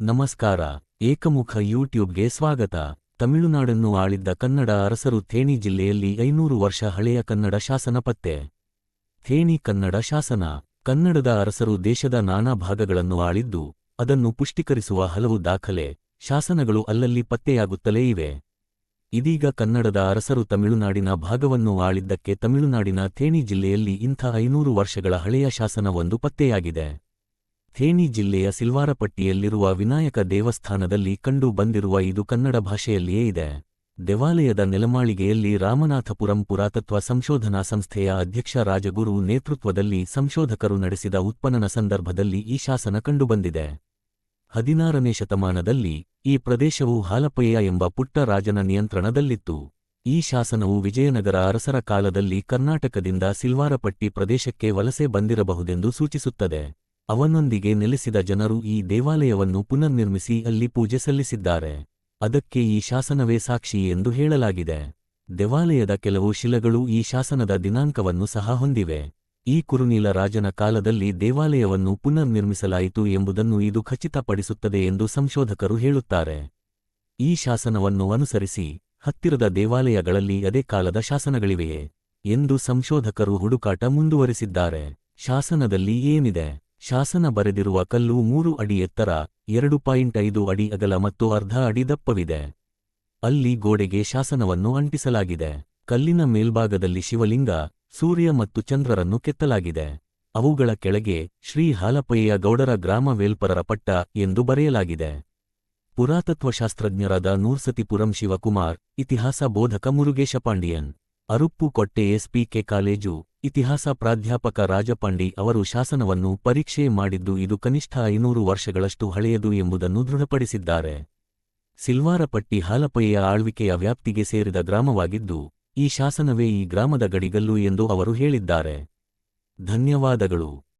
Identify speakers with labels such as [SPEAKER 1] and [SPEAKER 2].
[SPEAKER 1] ನಮಸ್ಕಾರ, ಏಕಮುಖ ಯೂಟ್ಯೂಬ್ಗೆ ಸ್ವಾಗತ. ತಮಿಳುನಾಡನ್ನು ಆಳಿದ್ದ ಕನ್ನಡ ಅರಸರು ಥೇಣಿ ಜಿಲ್ಲೆಯಲ್ಲಿ ಐನೂರು ವರ್ಷ ಹಳೆಯ ಕನ್ನಡ ಶಾಸನ ಪತ್ತೆ. ಥೇಣಿ ಕನ್ನಡ ಶಾಸನ, ಕನ್ನಡದ ಅರಸರು ದೇಶದ ನಾನಾ ಭಾಗಗಳನ್ನು ಆಳಿದ್ದು, ಅದನ್ನು ಪುಷ್ಟೀಕರಿಸುವ ಹಲವು ದಾಖಲೆ, ಶಾಸನಗಳು ಅಲ್ಲಲ್ಲಿ ಪತ್ತೆಯಾಗುತ್ತಲೇ ಇವೆ. ಇದೀಗ ಕನ್ನಡದ ಅರಸರು ತಮಿಳುನಾಡಿನ ಭಾಗವನ್ನು ಆಳಿದ್ದಕ್ಕೆ ತಮಿಳುನಾಡಿನ ಥೇಣಿ ಜಿಲ್ಲೆಯಲ್ಲಿ ಇಂಥ ಐನೂರು ವರ್ಷಗಳ ಹಳೆಯ ಶಾಸನವೊಂದು ಪತ್ತೆಯಾಗಿದೆ. ಥೇಣಿ ಜಿಲ್ಲೆಯ ಸಿಲ್ವಾರಪಟ್ಟಿಯಲ್ಲಿರುವ ವಿನಾಯಕ ದೇವಸ್ಥಾನದಲ್ಲಿ ಕಂಡು ಬಂದಿರುವ ಇದು ಕನ್ನಡ ಭಾಷೆಯಲ್ಲಿಯೇ ಇದೆ. ದೇವಾಲಯದ ನೆಲಮಾಳಿಗೆಯಲ್ಲಿ ರಾಮನಾಥಪುರಂ ಪುರಾತತ್ವ ಸಂಶೋಧನಾ ಸಂಸ್ಥೆಯ ಅಧ್ಯಕ್ಷ ರಾಜಗುರು ನೇತೃತ್ವದಲ್ಲಿ ಸಂಶೋಧಕರು ನಡೆಸಿದ ಉತ್ಪನ್ನನ ಸಂದರ್ಭದಲ್ಲಿ ಈ ಶಾಸನ ಕಂಡುಬಂದಿದೆ ಹದಿನಾರನೇ ಶತಮಾನದಲ್ಲಿ ಈ ಪ್ರದೇಶವು ಹಾಲಪಯ್ಯ ಎಂಬ ಪುಟ್ಟ ರಾಜನ ನಿಯಂತ್ರಣದಲ್ಲಿತ್ತು. ಈ ಶಾಸನವು ವಿಜಯನಗರ ಅರಸರ ಕಾಲದಲ್ಲಿ ಕರ್ನಾಟಕದಿಂದ ಸಿಲ್ವಾರಪಟ್ಟಿ ಪ್ರದೇಶಕ್ಕೆ ವಲಸೆ ಬಂದಿರಬಹುದೆಂದು ಸೂಚಿಸುತ್ತದೆ. ಅವನೊಂದಿಗೆ ನೆಲೆಸಿದ ಜನರು ಈ ದೇವಾಲಯವನ್ನು ಪುನರ್ನಿರ್ಮಿಸಿ ಅಲ್ಲಿ ಪೂಜೆ ಸಲ್ಲಿಸಿದ್ದಾರೆ. ಅದಕ್ಕೆ ಈ ಶಾಸನವೇ ಸಾಕ್ಷಿ ಎಂದು ಹೇಳಲಾಗಿದೆ. ದೇವಾಲಯದ ಕೆಲವು ಶಿಲೆಗಳು ಈ ಶಾಸನದ ದಿನಾಂಕವನ್ನು ಸಹ ಹೊಂದಿವೆ. ಈ ಕುರುನೀಲ ರಾಜನ ಕಾಲದಲ್ಲಿ ದೇವಾಲಯವನ್ನು ಪುನರ್ನಿರ್ಮಿಸಲಾಯಿತು ಎಂಬುದನ್ನು ಇದು ಖಚಿತಪಡಿಸುತ್ತದೆ ಎಂದು ಸಂಶೋಧಕರು ಹೇಳುತ್ತಾರೆ. ಈ ಶಾಸನವನ್ನು ಅನುಸರಿಸಿ ಹತ್ತಿರದ ದೇವಾಲಯಗಳಲ್ಲಿ ಅದೇ ಕಾಲದ ಶಾಸನಗಳಿವೆಯೇ ಎಂದು ಸಂಶೋಧಕರು ಹುಡುಕಾಟ ಮುಂದುವರಿಸಿದ್ದಾರೆ. ಶಾಸನದಲ್ಲಿ ಏನಿದೆ? ಶಾಸನ ಬರೆದಿರುವ ಕಲ್ಲು ಮೂರು ಅಡಿ ಎತ್ತರ ಎರಡು ಪಾಯಿಂಟ್ ಐದು ಅಡಿ ಅಗಲ ಮತ್ತು ಅರ್ಧ ಅಡಿ ದಪ್ಪವಿದೆ. ಅಲ್ಲಿ ಗೋಡೆಗೆ ಶಾಸನವನ್ನು ಅಂಟಿಸಲಾಗಿದೆ. ಕಲ್ಲಿನ ಮೇಲ್ಭಾಗದಲ್ಲಿ ಶಿವಲಿಂಗ, ಸೂರ್ಯ ಮತ್ತು ಚಂದ್ರರನ್ನು ಕೆತ್ತಲಾಗಿದೆ. ಅವುಗಳ ಕೆಳಗೆ ಶ್ರೀ ಹಾಲಪಯ್ಯ ಗೌಡರ ಗ್ರಾಮ ವೇಲ್ಪರರ ಪಟ್ಟ ಎಂದು ಬರೆಯಲಾಗಿದೆ. ಪುರಾತತ್ವಶಾಸ್ತ್ರಜ್ಞರಾದ ನೂರ್ಸತಿಪುರಂ ಶಿವಕುಮಾರ್, ಇತಿಹಾಸ ಬೋಧಕ ಮುರುಗೇಶ ಪಾಂಡಿಯನ್. ಅರುಪ್ಪುಕೊಟ್ಟೆ ಎಸ್ಪಿಕೆ ಕಾಲೇಜು ಇತಿಹಾಸ ಪ್ರಾಧ್ಯಾಪಕ ರಾಜಪಾಂಡಿ ಅವರು ಶಾಸನವನ್ನು ಪರೀಕ್ಷೆ ಮಾಡಿದ್ದು ಇದು ಕನಿಷ್ಠ ಐನೂರು ವರ್ಷಗಳಷ್ಟು ಹಳೆಯದು ಎಂಬುದನ್ನು ದೃಢಪಡಿಸಿದ್ದಾರೆ. ಸಿಲ್ವಾರಪಟ್ಟಿ ಹಾಲಪಯ್ಯ ಆಳ್ವಿಕೆಯ ವ್ಯಾಪ್ತಿಗೆ ಸೇರಿದ ಗ್ರಾಮವಾಗಿದ್ದು, ಈ ಶಾಸನವೇ ಈ ಗ್ರಾಮದ ಗಡಿಗಲ್ಲು ಎಂದು ಅವರು ಹೇಳಿದ್ದಾರೆ. ಧನ್ಯವಾದಗಳು.